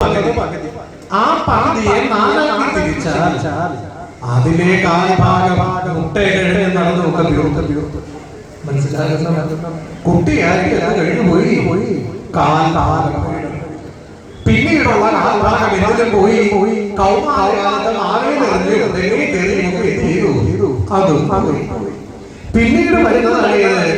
ആ പകുതിയെ നാലാക്കി തിരിച്ചാൽ അതിലെ കാൽഭാഗം മുട്ടയുടെ നടന്നു മനസ്സിലാകുന്ന കുട്ടിയായിരിക്കും അത് കഴിഞ്ഞു പോയി. പോയി. കാൽഭാഗം പിന്നീടുള്ള കാൽഭാഗം എന്തിനും പോയി. പോയി കൗമാരകാലത്ത് ചെയ്തു അതും പിന്നീട് വരുന്നതാണ്?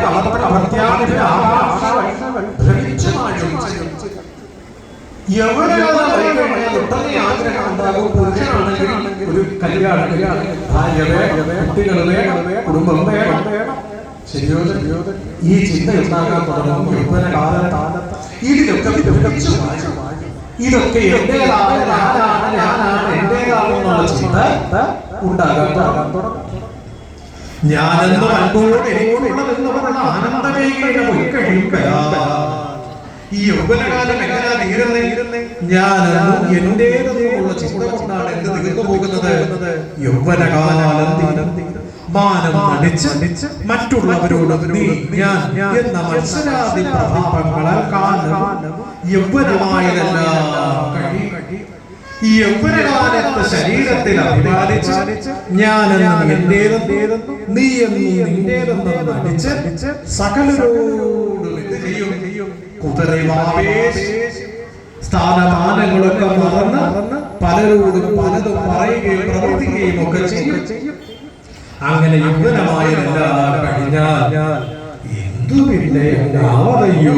ഉടനെ ആഗ്രഹം ഉണ്ടാകും. പുരുഷനാണെങ്കിൽ ഒരു കല്യാണം ഭാര്യ വേണം കുട്ടികൾ വേണം കുടുംബം വേണം. ശരിയോ ഈ ചിന്ത ഉണ്ടാകാൻ തുടങ്ങും. യൗവനകാലത്ത് ഇതിലൊക്കെ ഭ്രമിച്ചു മായും ഇതൊക്കെ എന്റേതാണ് ഞാനാണ് ഞാനാണ് എന്റേതാണെന്നുള്ള ചിന്ത ഉണ്ടാകാൻ തുടങ്ങും. ഞാനെന്ന് അൻപോട് ആനന്ദമേഖല ഈ യൗവനകാലം എങ്ങനെയാ തീരുന്നേ ഞാൻ എന്റേതെന്നുള്ള ചിന്ത കൊണ്ടാണ് എന്ത് തീർന്നു പോകുന്നത്? യൗവനകാലം മാനം മറ്റുള്ളവരോട് നീ ഞാൻ എന്ന ഈ ശരീരത്തിൽ നീ എന്നും നിന്റേതെന്നും നടിച്ച് സകലരോടും എന്ത് ചെയ്യും. സ്ഥാനമാനങ്ങളൊക്കെ മറന്ന് പലരോടും പലതും പറയുകയും പ്രവർത്തിക്കുകയും ഒക്കെ ചെയ്യും. അങ്ങനെ യൗവനമായതെല്ലാം കഴിഞ്ഞാൽ? എന്തു പിന്നെ അല്ലയോ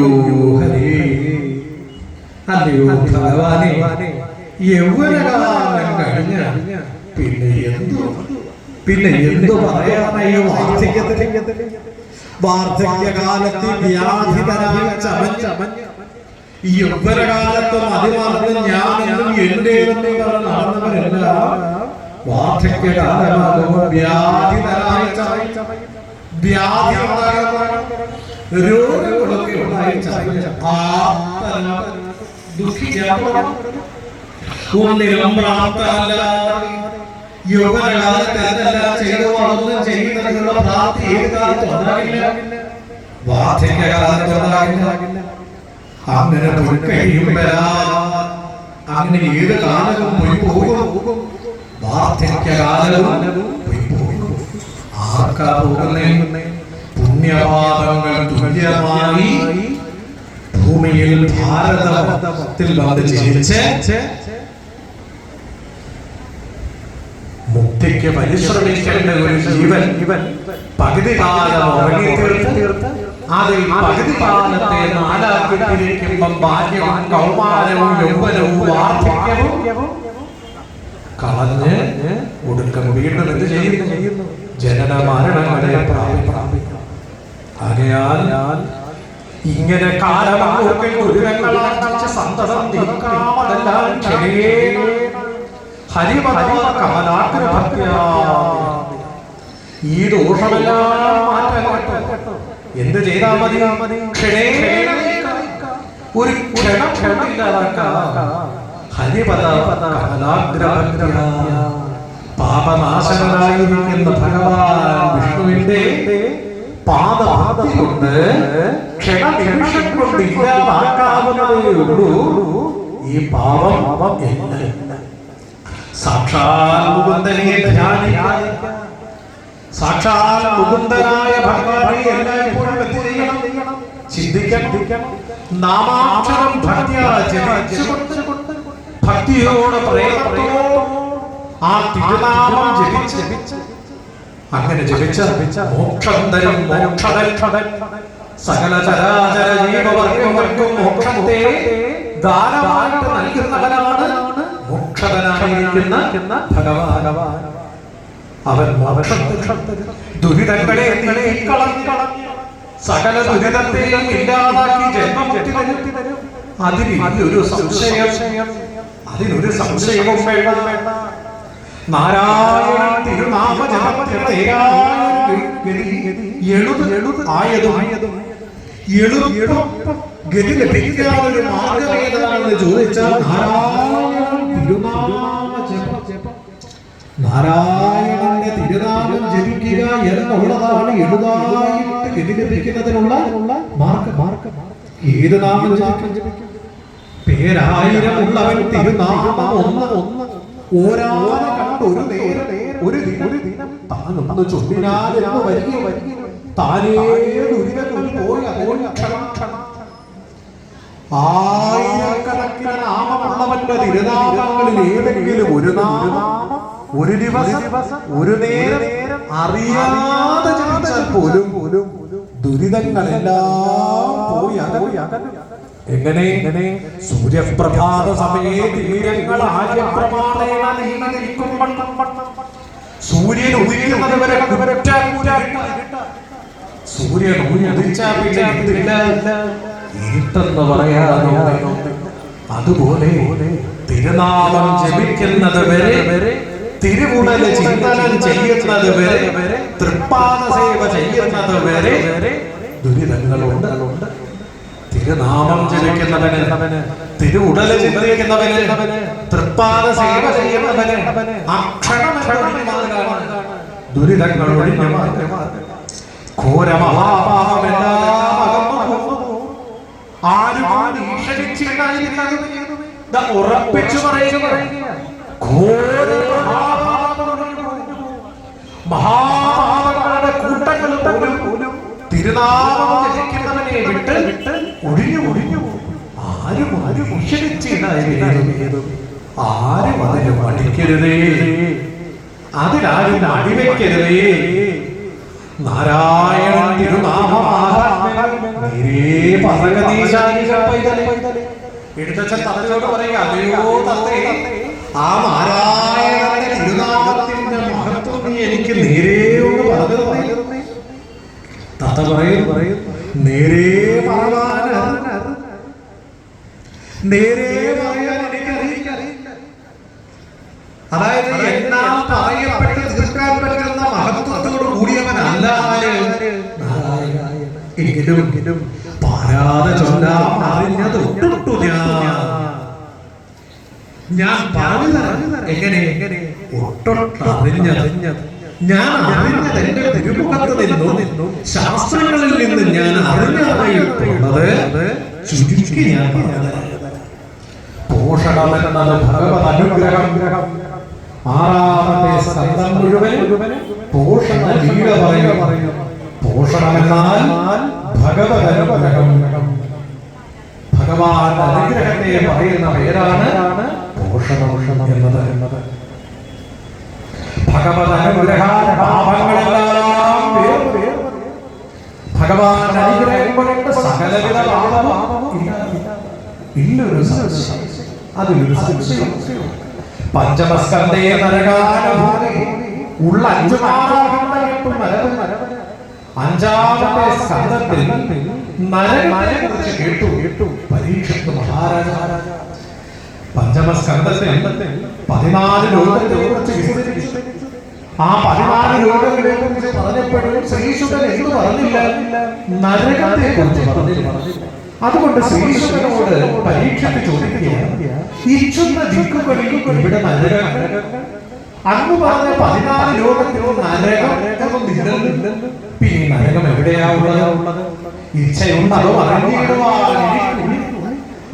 യൗവനകാലം കഴിഞ്ഞ പിന്നെ എന്തു? പിന്നെ എന്തു പറയാനയ്യോ വാർദ്ധക്യത്തിൽ? വാർദ്ധക്യകാലത്ത് വ്യാധിതരായ ചമഞ്ഞ് ഈ യൗവനകാലത്ത് മതിമറന്ന് ഞാനെന്നും എന്റേതെന്ന് പറഞ്ഞ് നടന്നവരെല്ലാം വാർദ്ധക്യകാലമാകുമ്പോൾ വ്യാധിതരായ ചമഞ്ഞ് വ്യാധി രോഗങ്ങളൊക്കെ ഉണ്ടായി ചമഞ്ഞ് ആർത്തനായി ദുഃഖിക്കാൻ ഒന്നിനും പ്രാപ്തമല്ല യുവകാലത്ത് എന്തെല്ലാം ചെയ്തു പ്രാപ്തി ഏത് കാലത്തും ഉണ്ടാകില്ല. വാർദ്ധക്യകാലത്ത് ഉണ്ടാകില്ല. അങ്ങനെ കഴിയുമ്പോഴാ അങ്ങനെ ഏത് കാലവും പോയി പോകും. വാർദ്ധക്യകാലവും പോയി പോകും. ആർക്കാ പോകുന്നേ? പുണ്യപാപങ്ങൾ തുല്യമായി ഭൂമിയിൽ ഭാരതത്തിൽ വന്ന് മുക്തിക്ക് പരിശ്രമിക്കേണ്ട ഒരു ജീവൻ പകുതി കാലം ഉറങ്ങി തീർത്ത് അതിൽ പകുതി കാലത്തെ നാലാക്കി തിരിക്കുമ്പം കൗമാരവും യൗവനവും വാർദ്ധക്യവും കളഞ്ഞ് ഒടുക്കം വീണ്ടും എന്ത് ചെയ്യുന്നു? ജനന മരണങ്ങളെ പ്രാപിക്കും ആകയാൽ ഇങ്ങനെ കാലം ദുരിതങ്ങളാർജിച്ച സന്തതം നീക്കാമതെല്ലാം ക്ഷണിയേ ഹരിപദവ കമലാഗ്രഭക്യാ ഈ ദോഷമെല്ലാം മാറ്റാൻ എന്ത് ചെയ്താൽ മതി? ഒരു ക്ഷണം പാപനാശകനായിരിക്കുന്ന ഭഗവാൻ വിഷ്ണുവിന്റെ പാദഭക്തി കൊണ്ട് ക്ഷണനിമിഷം കൊണ്ട് ഇല്ലാതാക്കാവുന്നതേ ഉള്ളൂ. ഈ പാപം എല്ലാം. സാക്ഷാൽ ചിന്തിക്കണം. ആ അങ്ങനെ ജപിച്ച മോക്ഷം തരും സകല ചരാചര ജീവവർഗങ്ങൾക്കും മോക്ഷത്തെ ദാനമായിട്ട് നൽകുന്നവനാണ് അവൻ ദുരിതങ്ങളെ സകല ദുരിതത്തെയും ഇല്ലാതാക്കി ജന്മമുക്തി തരും. അതിന് ഒരു സംശയം. അതിനൊരു സംശയവും വേണ്ട. നാരായണ തിരുനാമ ജപത്തിനേരായൊരു ഗതി എഴുത് എഴുത് ആയതും ഗതി ലഭിക്കാതെ മാർഗമേതാണെന്ന് ചോദിച്ചാൽ ജപം നാരായണന്റെ തിരുനാമം ജപിക്കുക എന്നുള്ളതാണ് എഴുതായിട്ട് മാർഗം. ഏത് നാമം ജപിക്കും? പേരായിരം ഉള്ളവൻ തിരുനാമം ഒന്ന്. ഒന്ന് ഓരാന കണ്ട് ഒരു നേരം ഒരു ദിനം താനൊന്ന് ചൊല്ലിനാൽ എന്ന് വരിക വരിക താനേ ദുരിതം പോയി അപ്പോൾ ക്ഷണം ക്ഷണം ആയിരക്കണക്കിന് നാമമുള്ളവന്റെ തിരുനാമങ്ങളിൽ ഏതെങ്കിലും ഒരു നാമം ഒരു ദിവസം ഒരു നേരം അറിയാതെ ജപിച്ചാൽ പോലും പോലും ദുരിതങ്ങളെല്ലാം പോയി അകന്നു അകന്നു എങ്ങനെ? സൂര്യപ്രഭാത സമയേ തീരങ്ങൾ നീങ്ങി നിൽക്കുമ്പോൾ സൂര്യൻ ഉദിക്കുന്നത് വരെ സൂര്യൻ ഉദിച്ചാൽ പിന്നെ ഇരുട്ടെന്ന് പറയാനോ? അതുപോലെ തിരുനാമം ജപിക്കുന്നത് വരെ തിരുവുടൽ ചിന്തനം ചെയ്യുന്നത് വരെ തൃപ്പാദ സേവ ചെയ്യുന്നത് വരെ ദുരിതങ്ങളുണ്ട്. തിരുനാമം ജപിക്കുന്നവന് തിരുവുടൽ ചിന്തിക്കുന്നവന് തൃപ്പാദ സേവ ചെയ്യുന്നവന് അക്ഷരം ദുരിതങ്ങൾ ഒഴിഞ്ഞു ഘോര മഹാപാപമെല്ലാം അകന്നു പോകുന്നു ആരും ഈശ്വരിച്ചിരുന്നത് ഉറപ്പിച്ചു പറയുക. ഘോര മഹാപാപങ്ങളുടെ കൂട്ടങ്ങൾ പോലും തിരുനാമം ജപിക്കുന്നവനെ വിട്ട് ഒഴിഞ്ഞു ഒഴിഞ്ഞു ആരും ആരും ഈശ്വരിച്ചിരുന്നത് ആരും അതിന് മടിക്കരുതേ. അതിലാരും അടിവെക്കരുതേ. നാരായണൻ തത്തയോട് പറയുക അതെയോ തത്തേ ആ നാരായണന്റെ തിരുനാമത്തിന്റെ മഹത്വം നീ എനിക്ക്. തത്ത പറയും പറയും നേരേ പറയാൻ നേരെ ഞാൻ ഞാൻ എങ്ങനെ? ഞാൻ അറിഞ്ഞത് എന്റെ തിരുമുഖത്ത് ശാസ്ത്രങ്ങളിൽ നിന്ന് ഞാൻ അറിഞ്ഞതായിട്ടുള്ളത് ചുരുക്കി ഞാൻ പറഞ്ഞത്. പോഷണമെന്നത് ഭഗവത് അനുഗ്രഹം. ആറാമത്തെ സ്കന്ധം മുഴുവൻ പോഷണ ലീല പറയും പോഷണമെന്നാൽ ഭഗവത് അനുഗ്രഹം ഭഗവാൻ അനുഗ്രഹത്തെ പറയുന്ന പേരാണ് പോഷണം എന്നത്. എന്നത് ഭഗവത് അനുഗ്രഹാൻ പാപങ്ങളെല്ലാം. ഭഗവാൻ അനുഗ്രഹം കൊണ്ട് സകലവിധ. ഇല്ലൊരു സംശയം അതിലൊരു സംശയം പഞ്ചമസ്കന്ധേ നരകാനുഭൂതി. ഉള്ള അഞ്ചു മാറാകട്ടും അഞ്ചാമത്തെ സ്കന്ധത്തിൽ നരകത്തെ കുറിച്ച് കേട്ടു. കേട്ടു. പരീക്ഷത്ത് മഹാരാജ. പഞ്ചമസ്കന്ധത്തിൽ പതിനാല് ലോകത്തെ കുറിച്ച് വിസ്തരിച്ചു ആ പതിനാല് ലോകങ്ങളെ കുറിച്ച് പറഞ്ഞപ്പോഴും ശ്രീശുദ്ധൻ എന്ത് പറഞ്ഞില്ല? നരകത്തെ കുറിച്ച് പറഞ്ഞില്ല. അതുകൊണ്ട് ശ്രീശുദ്ധനോട് പരീക്ഷിച്ച് ചോദിക്കുക ഇച്ഛുന്ന ദിക്കുകളിൽ ഇവിടെ നരകം അന്ന് പറഞ്ഞ പതിനാല് ലോകത്തിൽ നരകം. പിന്നെ നരകം എവിടെയാ ഉള്ളത് ഇച്ഛയുണ്ട് അതോ അറിഞ്ഞിടുവാൻ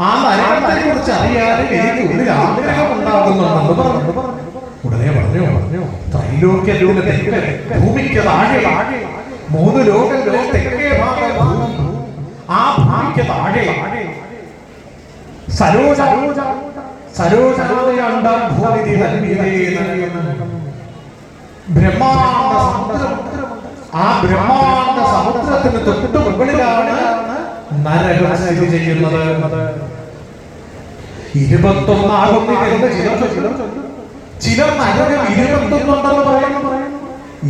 ആ നരകത്തെ കുറിച്ച് അറിയാതെ എനിക്ക് ഉള്ളിൽ ആഗ്രഹം ഉണ്ടാകുന്നുണ്ടെന്ന് പറഞ്ഞു ഉടനെ പറഞ്ഞു പറഞ്ഞു ത്രൈലോക്യ ലോകത്തെ ഭൂമിക്ക് താഴെ മൂന്ന് ലോകങ്ങളിൽ തെക്കേ ഭാഗം. ആ ഭൂമിക്ക് താഴെ സരോജ ബ്രഹ്മാണ്ട ആ ബ്രഹ്മാണ്ട സമുദ്രത്തിന് തൊട്ട് മുകളിലാണ് നരകം സ്ഥിതി ചെയ്യുന്നത്. ഇരുപത്തൊന്നാകുന്നു എന്ന് ചിലർ നരകം ഇരുപത്തൊന്നുണ്ടെന്ന് പറയുന്നു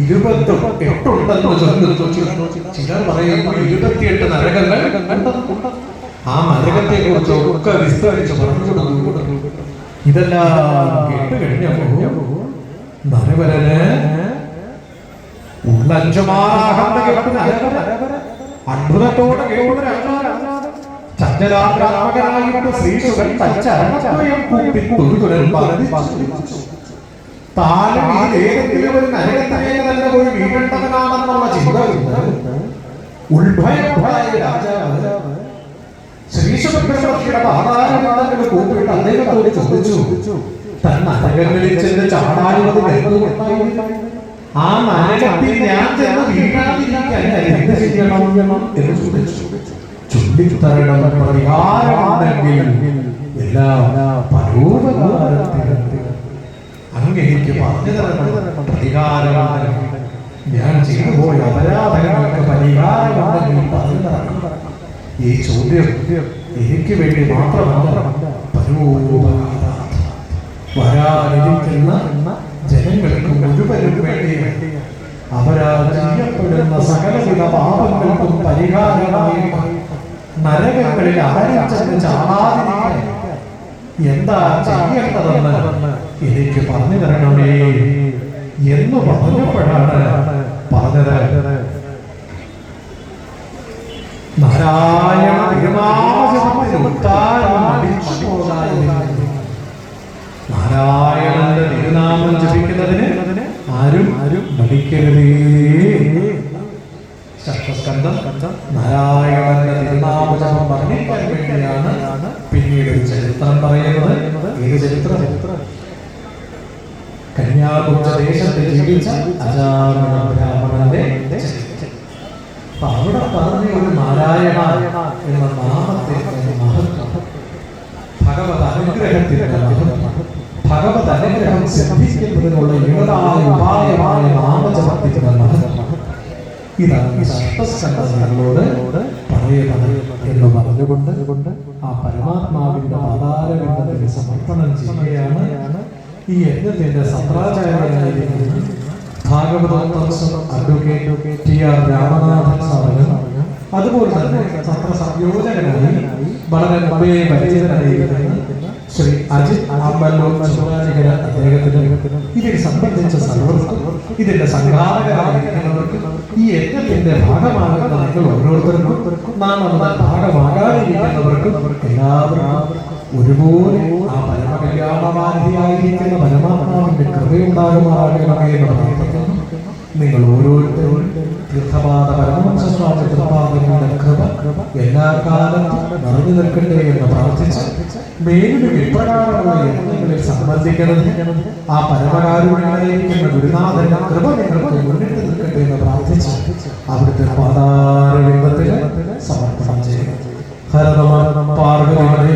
ഇരുപത്തി എട്ടുണ്ടെന്ന് ചൊല്ലുന്നു ചിലർ പറയുന്നു ഇരുപത്തിയെട്ട് നരകങ്ങൾ ആ നരകത്തെ കുറിച്ച് ഒക്കെ വിസ്തരിച്ച് പറഞ്ഞു ഇതെല്ലാം കേട്ട് കഴിഞ്ഞപ്പോ നരവരന് ഉള്ളഞ്ചുമാറാകന്ന കേട്ടു നരവര. അത്ഭുതത്തോടെ കേട്ടു ചഞ്ചലാത്രാത്മകനായിട്ട് ശ്രീശുഖൻ തച്ചരണദ്വയം കൂപ്പി തൊഴുതുരൽ ബാധിച്ചു താനും ഈ ഏതെങ്കിലും ഒരു നരകത്തിലേക്ക് തന്നെ പോയി വീഴേണ്ടവനാണെന്നുള്ള ചിന്ത ഉൾഭയമായ രാജാവ് ശ്രീശുഖബ്രഹ്മത്തിയുടെ പാതാരങ്ങളിൽ കൂപ്പിട്ട് അദ്ദേഹത്തോട് ചോദിച്ചു ചെന്ന് ചാടാനുള്ളത് ആ നരകത്തിൽ ഞാൻ ചെന്ന് വീഴാതിരിക്കാൻ ഞാൻ എന്ത് ചെയ്യണം? എന്ന് ചോദിച്ചു. ചുണ്ടിത്തരണം പരിഹാരമുണ്ടെങ്കിൽ എല്ലാം പരോപകാരത്തിനും അങ്ങേക്ക് പറഞ്ഞു തരണം. പ്രതികാരമാണ് ഞാൻ ചെയ്തു പോയ അപരാധങ്ങൾക്ക് പരിഹാരമാണെങ്കിൽ പറഞ്ഞു തരണം. ഈ ചോദ്യം എനിക്ക് വേണ്ടി മാത്രമല്ല വരാനിരിക്കുന്ന ജനങ്ങൾക്ക് മുഴുവനും വേണ്ടി അവരാ ചെയ്യപ്പെടുന്ന സകലവിധ പാപങ്ങൾക്കും പരിഹാരമായി നരകങ്ങളിൽ ആരംഭിച്ചെന്ന് ചാടാതിരിക്കാൻ എന്താ ചെയ്യേണ്ടതെന്ന് എനിക്ക് പറഞ്ഞു തരണമേ എന്ന് പറഞ്ഞപ്പോഴാണ് പറഞ്ഞത് നാരായണ. നാരായണന്റെ തിരുനാമം ജപിക്കുന്നതിന് ആരും ആരും മടിക്കരുതേ ശക്തസ്കന്ധം നാരായണന്റെ തിരുനാമജപം വർണിക്കാൻ വേണ്ടിയാണ് പിന്നീട് ചരിത്രം പറയുന്നത് ഏത് ചരിത്രം കന്യാകുബ്ജ ദേശത്ത് ജീവിച്ച അജാമ ബ്രാഹ്മണന്റെ അവിടെ പറഞ്ഞ ഒരു നാരായണ എന്ന നാമത്തിന്റെ ഭഗവത് അനുഗ്രഹത്തിന്റെ ഭഗവത് അനുഗ്രഹം സിദ്ധിക്കുന്നതിനുള്ള ഇടതായ ഉപായമായ നാമജപത്തിന്റെ ഇതാണ് സപ്തസ്കന്ധങ്ങളോട് പറയുന്നത് എന്ന് പറഞ്ഞുകൊണ്ട് ആ പരമാത്മാവിന്റെ പാതാരവിന്ദത്തിന് സമർപ്പണം ചെയ്യുകയാണ് ഈ യജ്ഞത്തിന്റെ സത്രാചാര്യായിരിക്കുന്ന ഭാഗവതോത്തമസം അഡ്വക്കേറ്റ് ടി ആർ രാമനാഥൻ സാറിനും. അതുപോലെ തന്നെ സത്ര സംയോജകനായി വളരെ മുമ്പേ പരിചിതനായിരിക്കുന്ന ശ്രീ അജിത് അമ്പല്ലൂർ ശിവരാജികര അദ്ദേഹത്തിന് ഇതിൽ സംബന്ധിച്ച സർവർക്കും ഇതിന്റെ സംഘാടകരായിരിക്കുന്നവർക്ക് ഈ യജ്ഞത്തിന്റെ ഭാഗമാകുന്ന നിങ്ങൾ ഓരോരുത്തർക്കും നാം നമ്മുടെ ഭാഗമാകാതിരിക്കുന്നവർക്കും എല്ലാവർക്കും ഒരുപോലെ ആ പരമകല്യാണമാധിയായിരിക്കുന്ന പരമാത്മാവിന്റെ കൃപയുണ്ടാകുമാറാകണമേ പ്രാർത്ഥിക്കുന്നു. നിങ്ങൾ ഓരോരുത്തരും തീർത്ഥപാത പരമവംശസ്വാമി കൃപാദങ്ങളുടെ കൃപ എല്ലാ കാലത്തും നിറഞ്ഞു നിൽക്കട്ടെ എന്ന് പ്രാർത്ഥിച്ച് മേലും ഇപ്രകാരമുള്ള യജ്ഞങ്ങളിൽ സംബന്ധിക്കുന്നത് ആ പരമകാരുണ്യായിരിക്കുന്ന ഗുരുനാഥന്റെ കൃപ നിങ്ങൾക്ക് മുന്നിട്ട് നിൽക്കട്ടെ എന്ന് പ്രാർത്ഥിച്ച് അവിടുത്തെ പാതാരലിംഗത്തിന് സമർപ്പണം ചെയ്യുന്നത് ഹരതമ പാർവതി